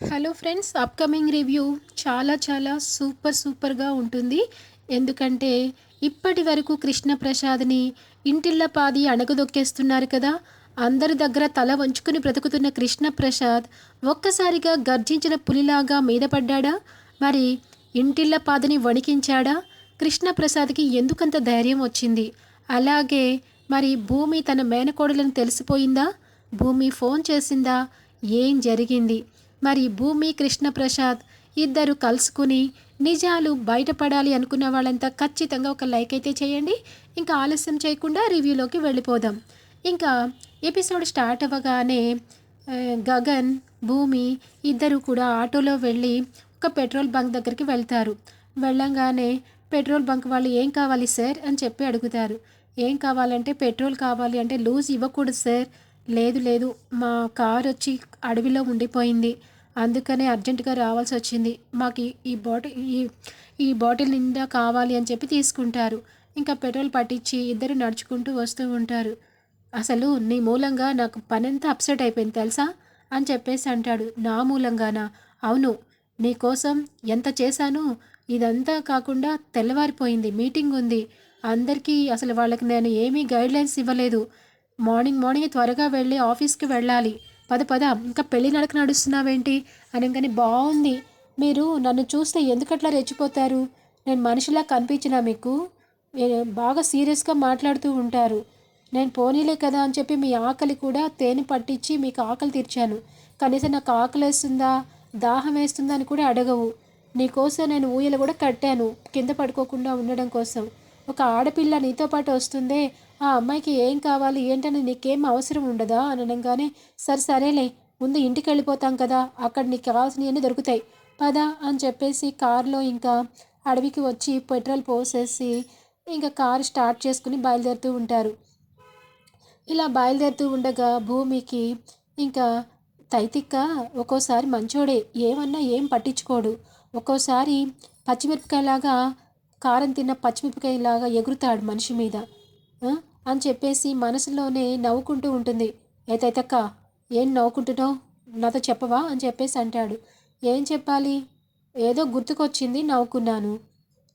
Hello friends upcoming review చాలా చాలా super సూపర్గా ఉంటుంది. ఎందుకంటే ఇప్పటి వరకు కృష్ణప్రసాద్ని ఇంటిళ్ళపాది అణగదొక్కేస్తున్నారు కదా. అందరి దగ్గర తల వంచుకుని బ్రతుకుతున్న కృష్ణప్రసాద్ ఒక్కసారిగా గర్జించిన పులిలాగా మీద పడ్డాడా? మరి ఇంటిళ్ళపాదిని వణికించాడా? కృష్ణప్రసాద్కి ఎందుకంత ధైర్యం వచ్చింది? అలాగే మరి భూమి తన మేనకోడలను తెలిసిపోయిందా? భూమి ఫోన్ చేసిందా? ఏం జరిగింది? మరి భూమి కృష్ణప్రసాద్ ఇద్దరు కలుసుకుని నిజాలు బయటపడాలి అనుకున్న వాళ్ళంతా ఖచ్చితంగా ఒక లైక్ అయితే చేయండి. ఇంకా ఆలస్యం చేయకుండా రివ్యూలోకి వెళ్ళిపోదాం. ఇంకా ఎపిసోడ్ స్టార్ట్ అవ్వగానే గగన్ భూమి ఇద్దరు కూడా ఆటోలో వెళ్ళి ఒక పెట్రోల్ బంక్ దగ్గరికి వెళ్తారు. వెళ్ళంగానే పెట్రోల్ బంక్ వాళ్ళు ఏం కావాలి సార్? అని చెప్పి అడుగుతారు. ఏం కావాలంటే పెట్రోల్ కావాలి అంటే లూజ్ ఇవ్వకూడదు సార్. లేదు లేదు. మా కార్ వచ్చి అడవిలో ఉండిపోయింది. అందుకనే అర్జెంటుగా రావాల్సి వచ్చింది. మాకు ఈ- బాటిల్ ఈ ఈ బాటిల్ నిండా కావాలి అని చెప్పి తీసుకుంటారు. ఇంకా పెట్రోల్ పట్టించి ఇద్దరు నడుచుకుంటూ వస్తూ ఉంటారు. అసలు నీ మూలంగా నాకు పనంతా అప్సెట్ అయిపోయింది తెలుసా? అని చెప్పేసి అంటాడు. నా మూలంగానా? అవును. నీ కోసం ఎంత చేశానో ఇదంతా కాకుండా తెల్లవారిపోయింది. మీటింగ్ ఉంది. అందరికీ అసలు వాళ్ళకి నేను ఏమీ గైడ్లైన్స్ ఇవ్వలేదు. మార్నింగ్ మార్నింగ్ త్వరగా వెళ్ళి ఆఫీస్కి వెళ్ళాలి. పద పద ఇంకా పెళ్ళి నడక నడుస్తున్నావేంటి? అనగానే బాగుంది మీరు నన్ను చూస్తే ఎందుకట్లా రెచ్చిపోతారు? నేను మనిషిలా కనిపించినా మీకు? బాగా సీరియస్గా మాట్లాడుతూ ఉంటారు. నేను పోనీలే కదా అని చెప్పి మీ ఆకలి కూడా తేనె పట్టించి మీకు ఆకలి తీర్చాను. కనీసం నాకు ఆకలి వేస్తుందా? దాహం వేస్తుందా? అని కూడా అడగవు. నీకోసం నేను ఊయలు కూడా కట్టాను. కింద పడుకోకుండా ఉండడం కోసం. ఒక ఆడపిల్ల నీతో పాటు వస్తుందే ఆ అమ్మాయికి ఏం కావాలి ఏంటని నీకేం అవసరం ఉండదా? అని అనగానే సరే సరేలే ముందు ఇంటికి వెళ్ళిపోతాం కదా అక్కడ నీకు కావాల్సినవన్నీ దొరుకుతాయి పదా అని చెప్పేసి కారులో ఇంకా అడవికి వచ్చి పెట్రోల్ పోసేసి ఇంకా కారు స్టార్ట్ చేసుకుని బయలుదేరుతూ ఉంటారు. ఇలా బయలుదేరుతూ ఉండగా భూమికి ఇంకా తైతిక్క ఒక్కోసారి మంచోడే ఏమన్నా ఏం పట్టించుకోడు ఒక్కోసారి పచ్చిమిరపకాయలాగా కారం తిన్న పచ్చిమిరపకాయలాగా ఎగురుతాడు మనిషి మీద. అని చెప్పేసి మనసులోనే నవ్వుకుంటూ ఉంటుంది. ఏతైతక్క ఏం నవ్వుకుంటున్నావు? నాతో చెప్పవా? అని చెప్పేసి అంటాడు. ఏం చెప్పాలి? ఏదో గుర్తుకొచ్చింది నవ్వుకున్నాను.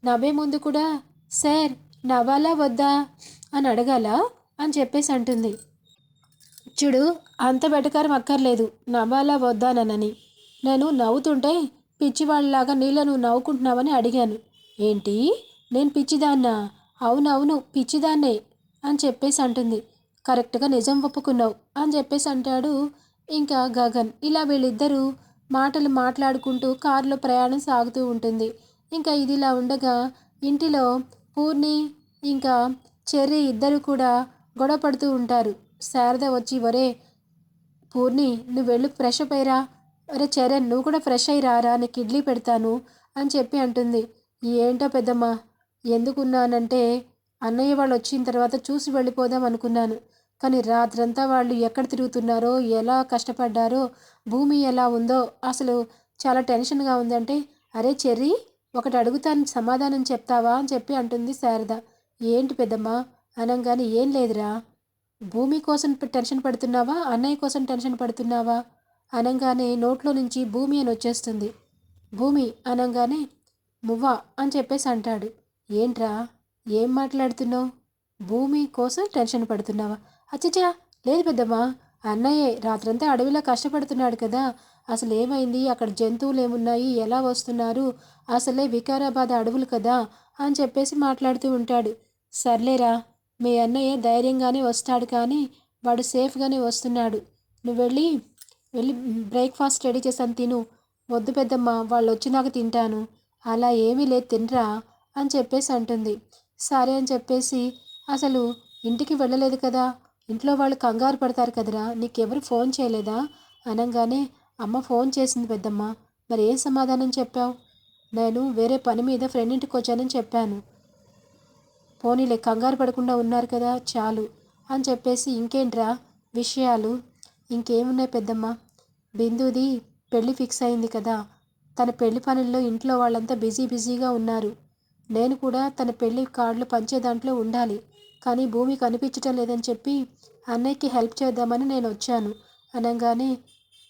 నవ్వే ముందు కూడా సార్ నవ్వాలా వద్దా అని అడగాల? అని చెప్పేసి అంటుంది. చూడు అంత వెటకారం అక్కర్లేదు. నవ్వాలా వద్దానని నేను నవ్వుతుంటే పిచ్చివాళ్ళలాగా నీళ్ళ నువ్వు నవ్వుకుంటున్నావని అడిగాను. ఏంటి? నేను పిచ్చిదాన్నా. అవునవును పిచ్చిదాన్నే అని చెప్పేసి అంటుంది. కరెక్ట్గా నిజం ఒప్పుకున్నావు అని చెప్పేసి అంటాడు ఇంకా గగన్. ఇలా వీళ్ళిద్దరూ మాటలు మాట్లాడుకుంటూ కారులో ప్రయాణం సాగుతూ ఉంటుంది. ఇంకా ఇది ఇలా ఉండగా ఇంటిలో పూర్ణి ఇంకా చెర్రీ ఇద్దరు కూడా గొడవ పడుతూ ఉంటారు. శారద వచ్చి ఒరే పూర్ణి నువ్వు వెళ్ళి ఫ్రెష్ అప్ అయ్యిరా. ఒరే చరణ్ నువ్వు కూడా ఫ్రెష్ అయ్యి రారా నీకు ఇడ్లీ పెడతాను అని చెప్పి అంటుంది. ఏంటో పెద్దమ్మ ఎందుకున్నానంటే అన్నయ్య వాళ్ళు వచ్చిన తర్వాత చూసి వెళ్ళిపోదాం అనుకున్నాను. కానీ రాత్రంతా వాళ్ళు ఎక్కడ తిరుగుతున్నారో ఎలా కష్టపడ్డారో భూమి ఎలా ఉందో అసలు చాలా టెన్షన్గా ఉందంటే అరే చెర్రీ ఒకటి అడుగుతాను సమాధానం చెప్తావా? అని చెప్పి అంటుంది శారద. ఏంటి పెద్దమ్మా? అనంగానే ఏం లేదురా. భూమి కోసం టెన్షన్ పడుతున్నావా? అన్నయ్య కోసం టెన్షన్ పడుతున్నావా? అనగానే నోట్లో నుంచి భూమి అని వచ్చేస్తుంది. భూమి అనంగానే మువ్వా అని చెప్పేసి అంటాడు. ఏంట్రా? ఏం మాట్లాడుతున్నావు? భూమి కోసం టెన్షన్ పడుతున్నావా? అచ్చచ్చా! లేదు పెద్దమ్మా. అన్నయ్యే రాత్రంతా అడవిలో కష్టపడుతున్నాడు కదా. అసలు ఏమైంది? అక్కడ జంతువులు ఏమున్నాయి? ఎలా వస్తున్నారు? అసలే వికారాబాద్ అడవులు కదా అని చెప్పేసి మాట్లాడుతూ ఉంటాడు. సర్లేరా మీ అన్నయ్య ధైర్యంగానే వస్తాడు కానీ వాడు సేఫ్గానే వస్తున్నాడు. నువ్వు వెళ్ళి వెళ్ళి బ్రేక్ఫాస్ట్ రెడీ చేసాను తిను. వద్దు పెద్దమ్మ వాళ్ళు వచ్చినాక తింటాను. అలా ఏమీ లేదు తినరా అని చెప్పేసి అంటుంది. సరే అని చెప్పేసి అసలు ఇంటికి వెళ్ళలేదు కదా ఇంట్లో వాళ్ళు కంగారు పడతారు కదరా నీకెవరు ఫోన్ చేయలేదా? అనగానే అమ్మ ఫోన్ చేసింది పెద్దమ్మ మరి ఏం సమాధానం చెప్పావు? నేను వేరే పని మీద ఫ్రెండ్ ఇంటికి వచ్చానని చెప్పాను. పోనీలే కంగారు పడకుండా ఉన్నారు కదా చాలు అని చెప్పేసి ఇంకేంట్రా విషయాలు? ఇంకేమున్నాయి పెద్దమ్మ? బిందుది పెళ్ళి ఫిక్స్ అయింది కదా తన పెళ్ళి పనుల్లో ఇంట్లో వాళ్ళంతా బిజీ బిజీగా ఉన్నారు. నేను కూడా తన పెళ్ళి కార్డులు పంచే దాంట్లో ఉండాలి. కానీ భూమి కనిపించటం లేదని చెప్పి అన్నయ్యకి హెల్ప్ చేద్దామని నేను వచ్చాను. అనగానే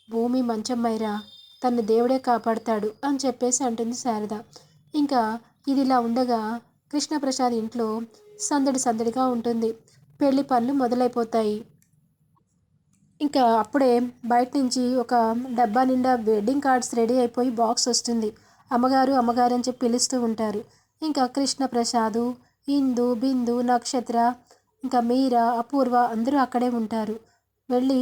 భూమి మంచమ్మైరా తన దేవుడే కాపాడతాడు అని చెప్పేసి అంటుంది శారద. ఇంకా ఇది ఇలా ఉండగా కృష్ణప్రసాద్ ఇంట్లో సందడి సందడిగా ఉంటుంది. పెళ్ళి పనులు మొదలైపోతాయి. ఇంకా అప్పుడే బయట నుంచి ఒక డబ్బా నిండా వెడ్డింగ్ కార్డ్స్ రెడీ అయిపోయి బాక్స్ వస్తుంది. అమ్మగారు అమ్మగారు అని చెప్పి పిలుస్తూ ఉంటారు. ఇంకా కృష్ణ ప్రసాదు ఇందు బిందు నక్షత్ర ఇంకా మీరా అపూర్వ అందరూ అక్కడే ఉంటారు. వెళ్ళి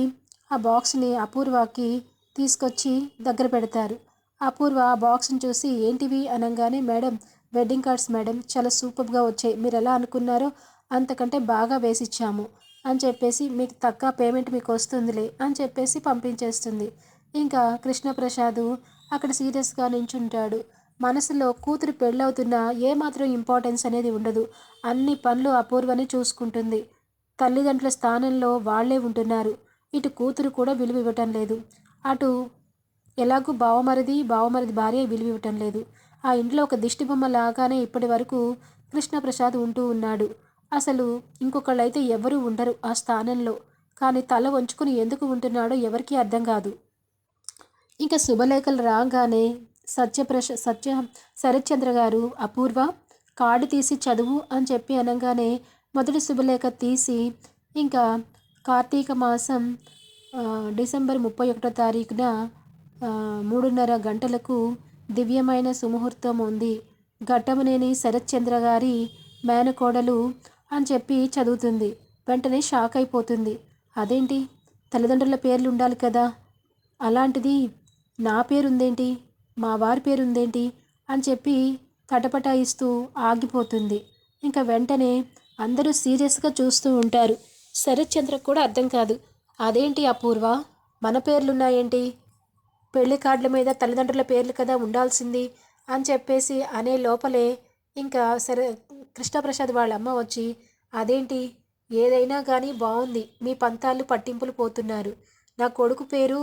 ఆ బాక్స్ని అపూర్వకి తీసుకొచ్చి దగ్గర పెడతారు. అపూర్వ ఆ బాక్స్ని చూసి ఏంటివి? అనగానే మేడం వెడ్డింగ్ కార్డ్స్ మేడం చాలా సూపర్గా వచ్చాయి. మీరు ఎలా అనుకున్నారో అంతకంటే బాగా వేసిచ్చాము. అని చెప్పేసి మీకు తక్కువ పేమెంట్ మీకు వస్తుందిలే అని చెప్పేసి పంపించేస్తుంది. ఇంకా కృష్ణప్రసాద్ అక్కడ సీరియస్గా నించుంటాడు. మనసులో కూతురు పెళ్ళవుతున్నా ఏమాత్రం ఇంపార్టెన్స్ అనేది ఉండదు. అన్ని పనులు అపూర్వని చూసుకుంటుంది. తల్లిదండ్రుల స్థానంలో వాళ్ళే ఉంటున్నారు. ఇటు కూతురు కూడా విలువ ఇవ్వటం లేదు. అటు ఎలాగూ బావమరిది బావమరిది భార్య విలువ ఇవ్వటం లేదు. ఆ ఇంట్లో ఒక దిష్టిబొమ్మ లాగానే ఇప్పటి వరకు కృష్ణప్రసాద్ ఉంటూ ఉన్నాడు. అసలు ఇంకొకళ్ళైతే ఎవరూ ఉండరు ఆ స్థానంలో. కానీ తల వంచుకుని ఎందుకు ఉంటున్నాడో ఎవరికీ అర్థం కాదు. ఇంకా శుభలేఖలు రాగానే సత్యప్రశ సత్య శరత్చంద్ర గారు అపూర్వ కార్డు తీసి చదువు అని చెప్పి అనగానే మొదటి శుభలేఖ తీసి ఇంకా కార్తీక మాసం డిసెంబర్ ముప్పై ఒకటో తారీఖున మూడున్నర గంటలకు దివ్యమైన సుముహూర్తం ఉంది. ఘట్టమనేని శరత్చంద్ర గారి మేనకోడలు అని చెప్పి చదువుతుంది. వెంటనే షాక్ అయిపోతుంది. అదేంటి? తల్లిదండ్రుల పేర్లు ఉండాలి కదా. అలాంటిది నా పేరుందేంటి? మా వారి పేరుందేంటి? అని చెప్పి తటపటాయిస్తూ ఆగిపోతుంది. ఇంకా వెంటనే అందరూ సీరియస్గా చూస్తూ ఉంటారు. శరత్చంద్ర కూడా అర్థం కాదు. అదేంటి అపూర్వ? మన పేర్లున్నాయేంటి? పెళ్ళి కార్డుల మీద తల్లిదండ్రుల పేర్లు కదా ఉండాల్సింది? అని చెప్పేసి అనే లోపలే ఇంకా శర కృష్ణప్రసాద్ వాళ్ళ అమ్మ వచ్చి అదేంటి? ఏదైనా కానీ బాగుంది మీ పంతాలు పట్టింపులు పోతున్నారు. నా కొడుకు పేరు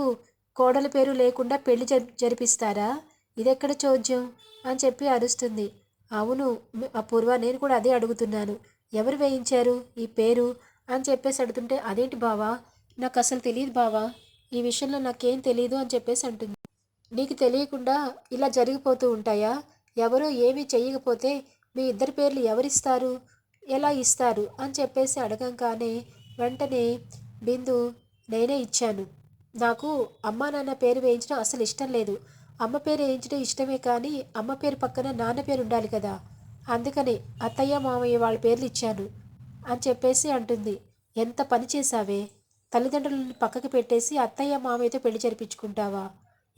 కోడల పేరు లేకుండా పెళ్ళి జరిపిస్తారా? ఇదెక్కడ చోద్యం? అని చెప్పి అరుస్తుంది. అవును అపూర్వ నేను కూడా అదే అడుగుతున్నాను. ఎవరు వేయించారు? ఈ పేరు? అని చెప్పేసి అడుగుతుంటే అదేంటి బావా? నాకు అసలు తెలియదు బావా. ఈ విషయంలో నాకేం తెలియదు అని చెప్పేసి అంటుంది. నీకు తెలియకుండా ఇలా జరిగిపోతూ ఉంటాయా? ఎవరో ఏమీ చెయ్యకపోతే మీ ఇద్దరి పేర్లు ఎవరిస్తారు? ఎలా ఇస్తారు? అని చెప్పేసి అడగంగానే వెంటనే బిందు నేనే ఇచ్చాను. నాకు అమ్మా నాన్న పేరు వేయించడం అసలు ఇష్టం లేదు. అమ్మ పేరు వేయించడం ఇష్టమే కానీ అమ్మ పేరు పక్కన నాన్న పేరు ఉండాలి కదా. అందుకని అత్తయ్య మామయ్య వాళ్ళ పేర్లు ఇచ్చాను అని చెప్పేసి అంటుంది. ఎంత పని చేశావే? తల్లిదండ్రులను పక్కకి పెట్టేసి అత్తయ్య మామయ్యతో పెళ్ళి జరిపించుకుంటావా?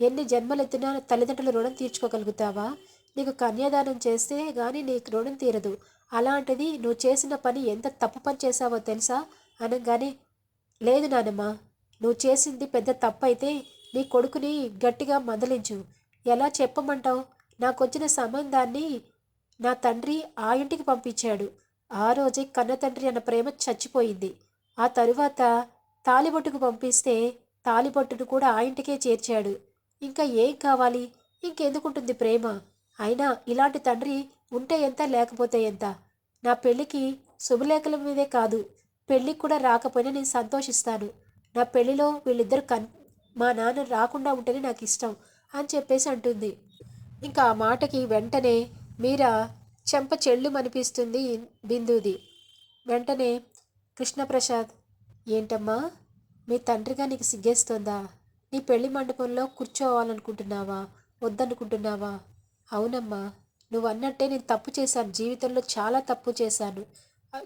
ఎన్ని జన్మలెత్తినా తల్లిదండ్రుల రుణం తీర్చుకోగలుగుతావా? నీకు కన్యాదానం చేస్తే కానీ నీకు రుణం తీరదు. అలాంటిది నువ్వు చేసిన పని ఎంత తప్పు పని చేశావో తెలుసా? అనగానే లేదు నానమ్మ నువ్వు చేసింది పెద్ద తప్పు అయితే నీ కొడుకుని గట్టిగా మందలించు. ఎలా చెప్పమంటావు? నాకొచ్చిన సంబంధాన్ని నా తండ్రి ఆ ఇంటికి పంపించాడు. ఆ రోజే కన్న తండ్రి అన్న ప్రేమ చచ్చిపోయింది. ఆ తరువాత తాలిబొట్టుకు పంపిస్తే తాలిబొట్టును కూడా ఆ ఇంటికే చేర్చాడు. ఇంకా ఏం కావాలి? ఇంకెందుకుంటుంది ప్రేమ? అయినా ఇలాంటి తండ్రి ఉంటే ఎంత లేకపోతే ఎంత? నా పెళ్ళికి శుభలేఖల మీదే కాదు. పెళ్ళికి కూడా రాకపోయినా నేను సంతోషిస్తాను. నా పెళ్ళిలో వీళ్ళిద్దరు కన్ మా నాన్న రాకుండా ఉంటేనే నాకు ఇష్టం అని చెప్పేసి అంటుంది. ఇంకా ఆ మాటకి వెంటనే మీరా చెంప చెళ్ళు అనిపిస్తుంది బిందుది. వెంటనే కృష్ణప్రసాద్ ఏంటమ్మా? మీ తండ్రిగా నీకు సిగ్గేస్తోందా? నీ పెళ్ళి మండపంలో కూర్చోవాలనుకుంటున్నావా? వద్దనుకుంటున్నావా? అవునమ్మా నువ్వు అన్నట్టే నేను తప్పు చేశాను. జీవితంలో చాలా తప్పు చేశాను.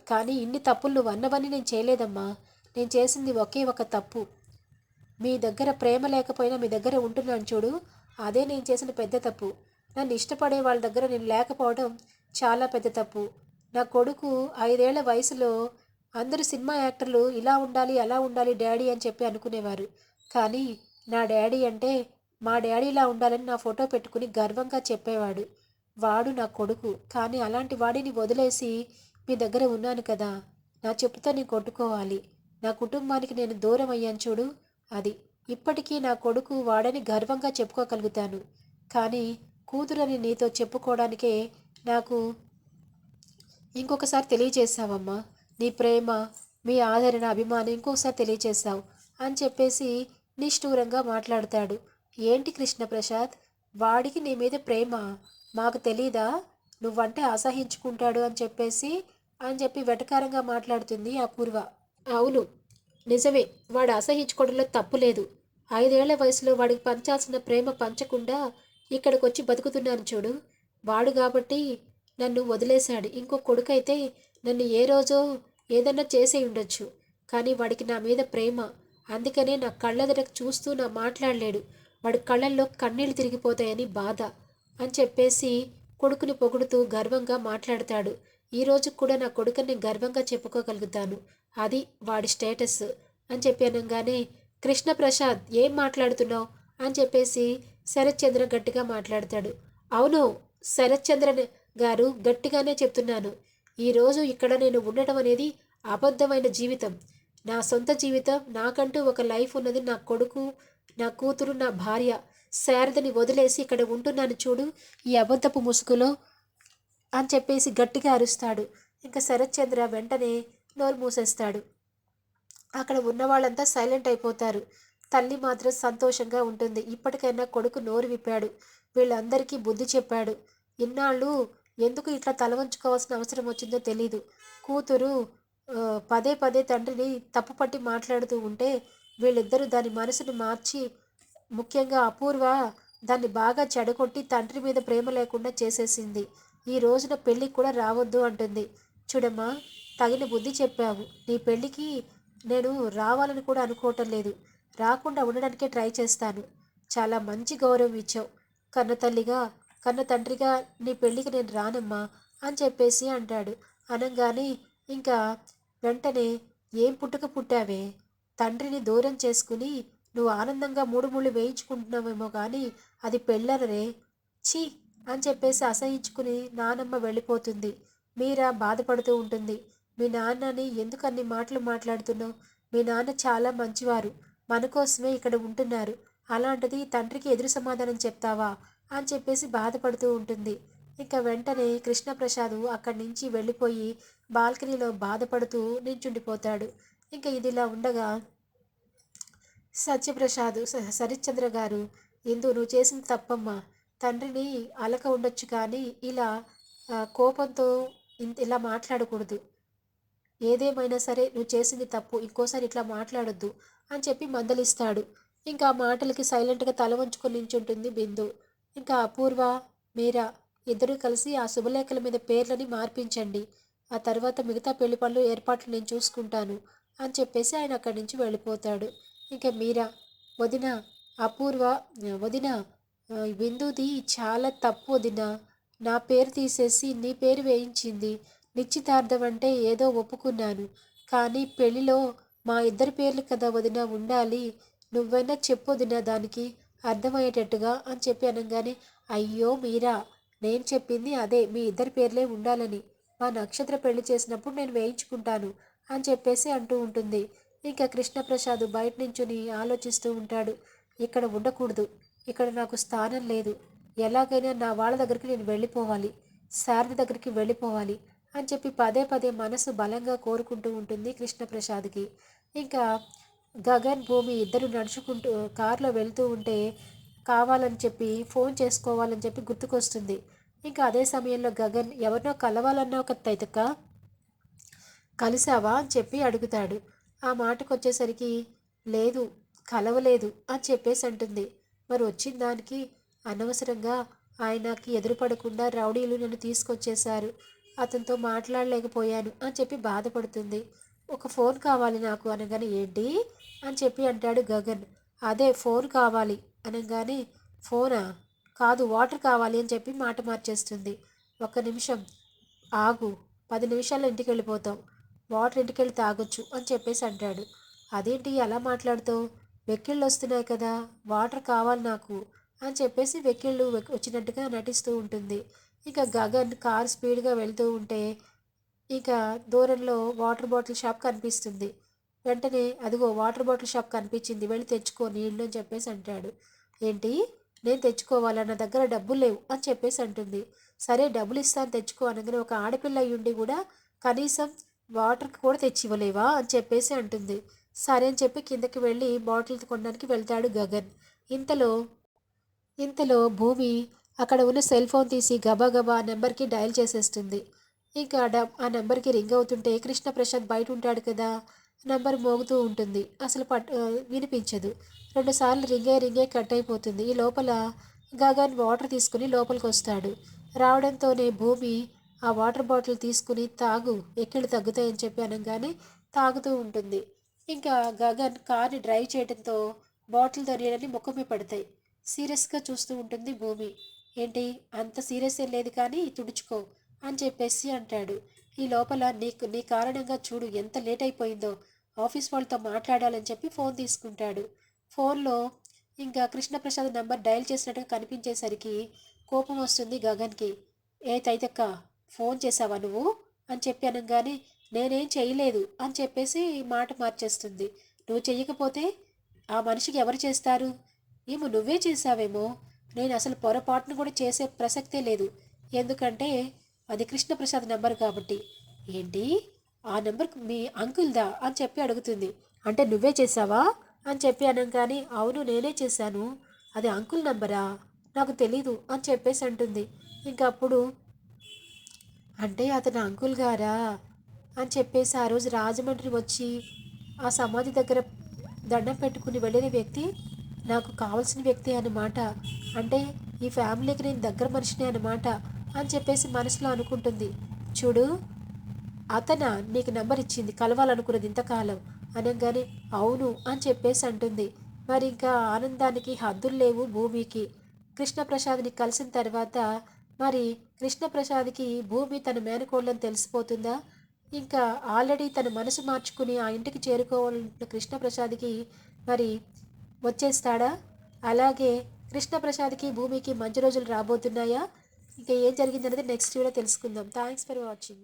కానీ ఇన్ని తప్పులు నువ్వు అన్నవని నేను చేయలేదమ్మా. నేను చేసింది ఒకే ఒక తప్పు. మీ దగ్గర ప్రేమ లేకపోయినా మీ దగ్గర ఉంటున్నాను చూడు. అదే నేను చేసిన పెద్ద తప్పు. నన్ను ఇష్టపడే వాళ్ళ దగ్గర నేను లేకపోవడం చాలా పెద్ద తప్పు. నా కొడుకు ఐదేళ్ళ వయసులో అందరూ సినిమా యాక్టర్లు ఇలా ఉండాలి అలా ఉండాలి డాడీ అని చెప్పి అనుకునేవారు. కానీ నా డాడీ అంటే మా డాడీలా ఉండాలని నా ఫోటో పెట్టుకుని గర్వంగా చెప్పేవాడు. వాడు నా కొడుకు. కానీ అలాంటి వాడిని వదిలేసి మీ దగ్గర ఉన్నాను కదా. నా చెప్పుతో నేను కొట్టుకోవాలి. నా కుటుంబానికి నేను దూరం అయ్యాను చూడు అది. ఇప్పటికీ నా కొడుకు వాడని గర్వంగా చెప్పుకోగలుగుతాను. కానీ కూతురని నీతో చెప్పుకోవడానికే నాకు ఇంకొకసారి తెలియజేశావమ్మా. నీ ప్రేమ మీ ఆదరణ అభిమానం ఇంకొకసారి తెలియజేశావు అని చెప్పేసి నిష్ఠూరంగా మాట్లాడతాడు. ఏంటి కృష్ణప్రసాద్? వాడికి నీ మీద ప్రేమ. మాకు తెలీదా? నువ్వంటే అసహించుకుంటాడు అని చెప్పేసి అని చెప్పి వెటకారంగా మాట్లాడుతుంది అపూర్వ అవును. నిజమే. వాడు అసహించుకోవడంలో తప్పు లేదు. ఐదేళ్ళ వయసులో వాడికి పంచాల్సిన ప్రేమ పంచకుండా ఇక్కడికి వచ్చి బతుకుతున్నాను చూడు. వాడు కాబట్టి నన్ను వదిలేశాడు. ఇంకో కొడుకైతే నన్ను ఏ రోజో ఏదన్నా చేసే ఉండొచ్చు. కానీ వాడికి నా మీద ప్రేమ. అందుకనే నా కళ్ళెదరకు చూస్తూ నా మాట్లాడలేడు. వాడి కళ్ళల్లో కన్నీళ్ళు తిరిగిపోతాయని బాధ అని చెప్పేసి కొడుకుని పొగుడుతూ గర్వంగా మాట్లాడతాడు. ఈ రోజు కూడా నా కొడుకుని గర్వంగా చెప్పుకోగలుగుతాను. అది వాడి స్టేటస్ అని చెప్పి అనగానే కృష్ణప్రసాద్ ఏం మాట్లాడుతున్నావు? అని చెప్పేసి శరత్చంద్ర గట్టిగా మాట్లాడతాడు. అవును శరత్చంద్ర గారు గట్టిగానే చెప్తున్నాను. ఈరోజు ఇక్కడ నేను ఉండటం అనేది అబద్ధమైన జీవితం. నా సొంత జీవితం నాకంటూ ఒక లైఫ్ ఉన్నది నా కొడుకు నా కూతురు నా భార్య శారదని వదిలేసి ఇక్కడ ఉంటున్నాను చూడు ఈ అబద్ధపు ముసుగులో అని చెప్పేసి గట్టిగా అరుస్తాడు. ఇంకా శరత్చంద్ర వెంటనే నోరు మూసేస్తాడు. అక్కడ ఉన్న వాళ్ళంతా సైలెంట్ అయిపోతారు. తల్లి మాత్రం సంతోషంగా ఉంటుంది. ఇప్పటికైనా కొడుకు నోరు విప్పాడు. వీళ్ళందరికీ బుద్ధి చెప్పాడు. ఇన్నాళ్ళు ఎందుకు ఇట్లా తలవంచుకోవాల్సిన అవసరం వచ్చిందో తెలీదు. కూతురు పదే పదే తండ్రిని తప్పుపట్టి మాట్లాడుతూ ఉంటే వీళ్ళిద్దరూ దాని మనసును మార్చి ముఖ్యంగా అపూర్వ దాన్ని బాగా చెడగొట్టి తండ్రి మీద ప్రేమ లేకుండా చేసేసింది. ఈ రోజున పెళ్ళికి కూడా రావద్దు అంటుంది. చూడమ్మా తగిన బుద్ధి చెప్పావు. నీ పెళ్ళికి నేను రావాలని కూడా అనుకోవటం లేదు. రాకుండా ఉండడానికే ట్రై చేస్తాను. చాలా మంచి గౌరవం ఇచ్చావు. కన్న తల్లిగా కన్న తండ్రిగా నీ పెళ్ళికి నేను రానమ్మా అని చెప్పేసి అంటాడు. అనగానే ఇంకా వెంటనే ఏం పుట్టుక పుట్టావే? తండ్రిని దూరం చేసుకుని నువ్వు ఆనందంగా మూడు ముళ్ళు వేయించుకుంటున్నావేమో కానీ అది పెళ్ళనరే ఛీ! అని చెప్పేసి అసహించుకుని నానమ్మ వెళ్ళిపోతుంది. మీరా బాధపడుతూ ఉంటుంది. మీ నాన్నని ఎందుకు అన్ని మాటలు మాట్లాడుతున్నావు? మీ నాన్న చాలా మంచివారు. మన కోసమే ఇక్కడ ఉంటున్నారు. అలాంటిది తండ్రికి ఎదురు సమాధానం చెప్తావా? అని చెప్పేసి బాధపడుతూ ఉంటుంది. ఇంకా వెంటనే కృష్ణప్రసాద్ అక్కడి నుంచి వెళ్ళిపోయి బాల్కనీలో బాధపడుతూ నించుండిపోతాడు. ఇంకా ఇదిలా ఉండగా సత్యప్రసాద్ సరిశ్చంద్ర గారు ఇందు నువ్వు చేసింది తప్పమ్మా. తండ్రిని అలక ఉండొచ్చు కానీ ఇలా కోపంతో ఇంత ఇలా మాట్లాడకూడదు. ఏదేమైనా సరే నువ్వు చేసింది తప్పు ఇంకోసారి ఇట్లా మాట్లాడొద్దు అని చెప్పి మందలిస్తాడు. ఇంకా ఆ మాటలకి సైలెంట్గా తల వంచుకొని నించుంటుంది బిందు. ఇంకా అపూర్వ మీరా ఇద్దరూ కలిసి ఆ శుభలేఖల మీద పేర్లని మార్పించండి. ఆ తర్వాత మిగతా పెళ్ళి పనులు ఏర్పాట్లు నేను చూసుకుంటాను. అని చెప్పేసి ఆయన అక్కడి నుంచి వెళ్ళిపోతాడు. ఇంకా మీరా వదిన అపూర్వ వదిన బిందుది చాలా తప్పు వదిన. నా పేరు తీసేసి నీ పేరు వేయించింది. నిశ్చితార్థం అంటే ఏదో ఒప్పుకున్నాను. కానీ పెళ్ళిలో మా ఇద్దరి పేర్లు కదా వదిన ఉండాలి. నువ్వైనా చెప్పు వదిన దానికి అర్థమయ్యేటట్టుగా అని చెప్పి అనగానే అయ్యో మీరా నేను చెప్పింది అదే. మీ ఇద్దరి పేర్లే ఉండాలని. మా నక్షత్ర పెళ్ళి చేసినప్పుడు నేను వేయించుకుంటాను. అని చెప్పేసి అంటూ ఉంటుంది. ఇంకా కృష్ణప్రసాద్ బయట నుంచుని ఆలోచిస్తూ ఉంటాడు. ఇక్కడ ఉండకూడదు. ఇక్కడ నాకు స్థానం లేదు. ఎలాగైనా నా వాళ్ళ దగ్గరికి నేను వెళ్ళిపోవాలి. శారద దగ్గరికి వెళ్ళిపోవాలి అని చెప్పి పదే పదే మనసు బలంగా కోరుకుంటూ ఉంటుంది కృష్ణప్రసాద్కి. ఇంకా గగన్ భూమి ఇద్దరు నడుచుకుంటూ కారులో వెళ్తూ ఉంటే కావాలని చెప్పి ఫోన్ చేసుకోవాలని చెప్పి గుర్తుకొస్తుంది. ఇంకా అదే సమయంలో గగన్ ఎవరినో కలవాలన్నా ఒక తైతక కలిసావా అని చెప్పి అడుగుతాడు. ఆ మాటకు వచ్చేసరికి లేదు కలవలేదు అని చెప్పేసి అంటుంది. మరి వచ్చిన దానికి అనవసరంగా ఆయనకి ఎదురుపడకుండా రౌడీలు నన్ను తీసుకొచ్చేశారు. అతనితో మాట్లాడలేకపోయాను అని చెప్పి బాధపడుతుంది. ఒక ఫోన్ కావాలి నాకు అనగానే ఏంటి? అని చెప్పి అంటాడు గగన్. అదే ఫోన్ కావాలి అనగానే ఫోనా? కాదు వాటర్ కావాలి అని చెప్పి మాట మార్చేస్తుంది. ఒక్క నిమిషం ఆగు. పది నిమిషాల్లో ఇంటికి వెళ్ళిపోతాం వాటర్ ఇంటికెళ్ళి తాగొచ్చు అని చెప్పేసి అంటాడు. అదేంటి ఎలా మాట్లాడుతావు? వెక్కిళ్ళు వస్తున్నాయి కదా వాటర్ కావాలి నాకు అని చెప్పేసి వెక్కిళ్ళు వచ్చినట్టుగా నటిస్తూ ఉంటుంది. ఇక గగన్ కార్ స్పీడ్గా వెళ్తూ ఉంటే ఇక దూరంలో వాటర్ బాటిల్ షాప్ కనిపిస్తుంది. వెంటనే అదిగో వాటర్ బాటిల్ షాప్ కనిపించింది వెళ్ళి తెచ్చుకో నీళ్ళు అని చెప్పేసి అంటాడు. ఏంటి? నేను తెచ్చుకోవాలా? నా దగ్గర డబ్బులు లేవు అని చెప్పేసి అంటుంది. సరే డబ్బులు ఇస్తాను తెచ్చుకో అనగానే ఒక ఆడపిల్ల అయ్యుండి ఉండి కూడా కనీసం వాటర్కి కూడా తెచ్చి ఇవ్వలేవా అని చెప్పేసి అంటుంది. సరే అని చెప్పి కిందకి వెళ్ళి బాటిల్ కొనడానికి వెళ్తాడు గగన్. ఇంతలో ఇంతలో భూమి అక్కడ ఉన్న సెల్ ఫోన్ తీసి గబాగబా ఆ నెంబర్కి డయల్ చేసేస్తుంది. ఇంకా డ ఆ నెంబర్కి రింగ్ అవుతుంటే కృష్ణ ప్రసాద్ బయట ఉంటాడు కదా? నెంబర్ మోగుతూ ఉంటుంది. అసలు పట్ వినిపించదు. రెండుసార్లు రింగే రింగే కట్ అయిపోతుంది. ఈ లోపల గగన్ వాటర్ తీసుకుని లోపలికి వస్తాడు రావడంతోనే భూమి ఆ వాటర్ బాటిల్ తీసుకుని తాగు ఎక్కడ తగ్గుతాయని చెప్పి అనగానే తాగుతూ ఉంటుంది. ఇంకా గగన్ కార్ని డ్రైవ్ చేయడంతో బాటిల్ దొరియలని ముఖమే పడతాయి. సీరియస్గా చూస్తూ ఉంటుంది భూమి. ఏంటి? అంత సీరియస్ ఏం లేదు కానీ తుడుచుకో అని చెప్పేసి అంటాడు. ఈ లోపల నీకు నీ కారణంగా చూడు ఎంత లేట్ అయిపోయిందో. ఆఫీస్ వాళ్ళతో మాట్లాడాలని చెప్పి ఫోన్ తీసుకుంటాడు. ఫోన్లో ఇంకా కృష్ణప్రసాద్ నంబర్ డయల్ చేసినట్టుగా కనిపించేసరికి కోపం వస్తుంది గగన్కి. ఏ తైతక్క ఫోన్ చేసావా నువ్వు? అని చెప్పి అనగానే నేనేం చేయలేదు అని చెప్పేసి మాట మార్చేస్తుంది. నువ్వు చెయ్యకపోతే ఆ మనిషికి ఎవరు చేస్తారు? ఏమో నువ్వే చేసావేమో నేను అసలు పొరపాటును కూడా చేసే ప్రసక్తే లేదు. ఎందుకంటే అది కృష్ణప్రసాద్ నెంబర్ కాబట్టి. ఏంటి? ఆ నెంబర్ మీ అంకుల్దా? అని చెప్పి అడుగుతుంది. అంటే నువ్వే చేసావా అని చెప్పి అనగానే అవును నేనే చేశాను. అది అంకుల్ నంబరా? నాకు తెలీదు అని చెప్పేసి అంటుంది. ఇంకప్పుడు అంటే అతను అంకుల్ గారా? అని చెప్పేసి ఆ రోజు రాజమండ్రి వచ్చి ఆ సమాధి దగ్గర దండం పెట్టుకుని వెళ్ళిన వ్యక్తి నాకు కావాల్సిన వ్యక్తి అన్నమాట. అంటే ఈ ఫ్యామిలీకి నేను దగ్గర మనిషిని అనమాట అని చెప్పేసి మనసులో అనుకుంటుంది. చూడు అతన నీకు నెంబర్ ఇచ్చింది కలవాలనుకున్నది ఇంతకాలం. అనగానే అవును అని చెప్పేసి అంటుంది. మరి ఇంకా ఆనందానికి హద్దులు లేవు భూమికి. కృష్ణప్రసాద్ని కలిసిన తర్వాత మరి కృష్ణప్రసాద్కి భూమి తన మేనకోళ్ళని తెలిసిపోతుందా? ఇంకా ఆల్రెడీ తన మనసు మార్చుకుని ఆ ఇంటికి చేరుకోవాలంటున్న కృష్ణప్రసాద్కి మరి వచ్చేస్తాడా? అలాగే కృష్ణప్రసాద్కి భూమికి మంచి రోజులు రాబోతున్నాయా? ఇంకా ఏం జరిగిందనేది నెక్స్ట్ వీడియో తెలుసుకుందాం. Thanks for watching